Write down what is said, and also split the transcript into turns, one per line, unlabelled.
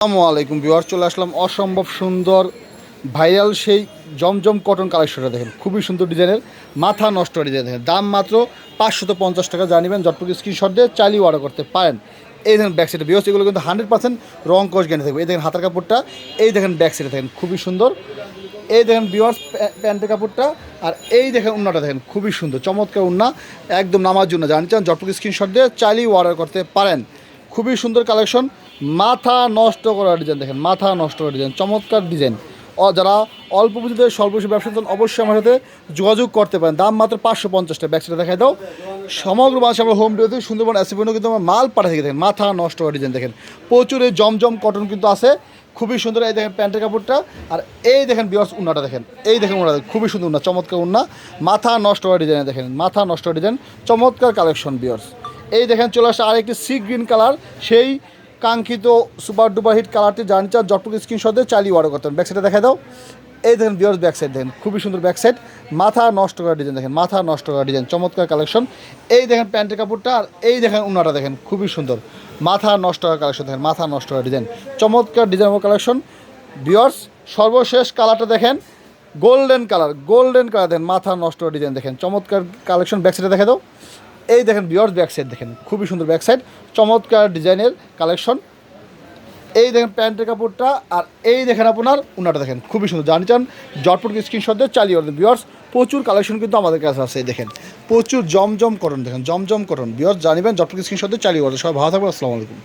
আসসালামু আলাইকুম বিওয়ার চলে আসলাম অসম্ভব সুন্দর ভাইরাল সেই জমজম কটন কালেকশনটা দেখেন। খুবই সুন্দর ডিজাইনের, মাথা নষ্ট ডিজাইন দেখেন। দাম মাত্র পাঁচশত পঞ্চাশ টাকা জানিবেন জটপুর স্ক্রিনশট দিয়ে চালিয়ে অর্ডার করতে পারেন। এই দেখেন ব্যাক সাইডে বিওস এগুলো কিন্তু হান্ড্রেড পার্সেন্ট রং কস জ্ঞানে থাকবে। এই দেখেন হাতের কাপড়টা, এই দেখেন ব্যাক সাইডে দেখেন, খুবই সুন্দর। এই দেখেন বিওয়ার্স প্যান্টের কাপড়টা, আর এই দেখেন উন্নাটা দেখেন, খুবই সুন্দর, চমৎকার উন্না, একদম নামার জন্য জানছেন জটপুর স্ক্রিনশট দিয়ে চালিয়ে অর্ডার করতে পারেন। খুবই সুন্দর কালেকশন মাথা নষ্ট করা ডিজাইন দেখেন, মাথা নষ্ট করা ডিজাইন চমৎকার ডিজাইন যারা অল্প পুঁজিতে, স্বল্প ব্যবসা অবশ্যই আমার সাথে যোগাযোগ করতে পারেন। দাম মাত্র পাঁচশো পঞ্চাশটা ব্যাগসটা দেখাই দাও। সমগ্র বাংলাদেশে আমরা হোম ডেলিভারি সুন্দরবন অ্যাসিপেন্টও কিন্তু আমার মাল পাঠা থেকে। দেখেন, মাথা নষ্ট করা ডিজাইন দেখেন। প্রচুর এই জমজম কটন কিন্তু আছে। খুবই সুন্দর এই দেখেন প্যান্টের কাপড়টা। আর এই দেখেন বিয়ার্স উন্নাটা দেখেন। এই দেখেন উন্না খুবই সুন্দর উন্না, চমৎকার উন্না। মাথা নষ্ট করা ডিজাইন দেখেন, মাথা নষ্ট করা ডিজাইন চমৎকার কালেকশন বিয়ার্স এই দেখেন চলে আসে আরেকটি সি গ্রিন কালার সেই কাঙ্ক্ষিত সুপার ডুপার হিট কালারটি জানি চার জটপুর স্ক্রিনশট দিয়ে চালিয়ে অর্ডার করতেন। ব্যাক সাইডে দেখা দাও। এই দেখেন বিয়ার্স ব্যাক সাইড দেখেন। খুবই সুন্দর ব্যাক সাইড মাথা নষ্ট করা ডিজাইন দেখেন, মাথা নষ্ট করা ডিজাইন চমৎকার কালেকশন এই দেখেন প্যান্টের কাপড়টা আর এই দেখেন উন্নাটা দেখেন, খুবই সুন্দর। মাথা নষ্ট করা কালেকশন দেখেন, মাথা নষ্ট করা ডিজাইন চমৎকার ডিজাইন কালেকশন বিয়ার্স সর্বশেষ কালারটা দেখেন গোল্ডেন কালার গোল্ডেন কালার দেখেন, মাথা নষ্ট ডিজাইন দেখেন। চমৎকার কালেকশন ব্যাক সাইডে দেখা দাও। এই দেখেন বিয়ার্স ব্যাক সাইড দেখেন, খুবই সুন্দর ব্যাক সাইড চমৎকার ডিজাইনের কালেকশন এই দেখেন প্যান্টের কাপড়টা, আর এই দেখেন আপনার উনাটা দেখেন, খুবই সুন্দর। জানি চান জটপট স্ক্রিনশট দিয়ে চালিয়ে অর্ডার বিয়ার্স প্রচুর কালেকশন কিন্তু আমাদের কাছে আছে দেখেন। প্রচুর জমজম করুন দেখেন, জমজম করুন বিয়ার্স জানিবেন জটপট স্ক্রিনশট দিয়ে চালিয়ে অর্ডার সবাই ভালো থাকবেন, আসসালামু আলাইকুম।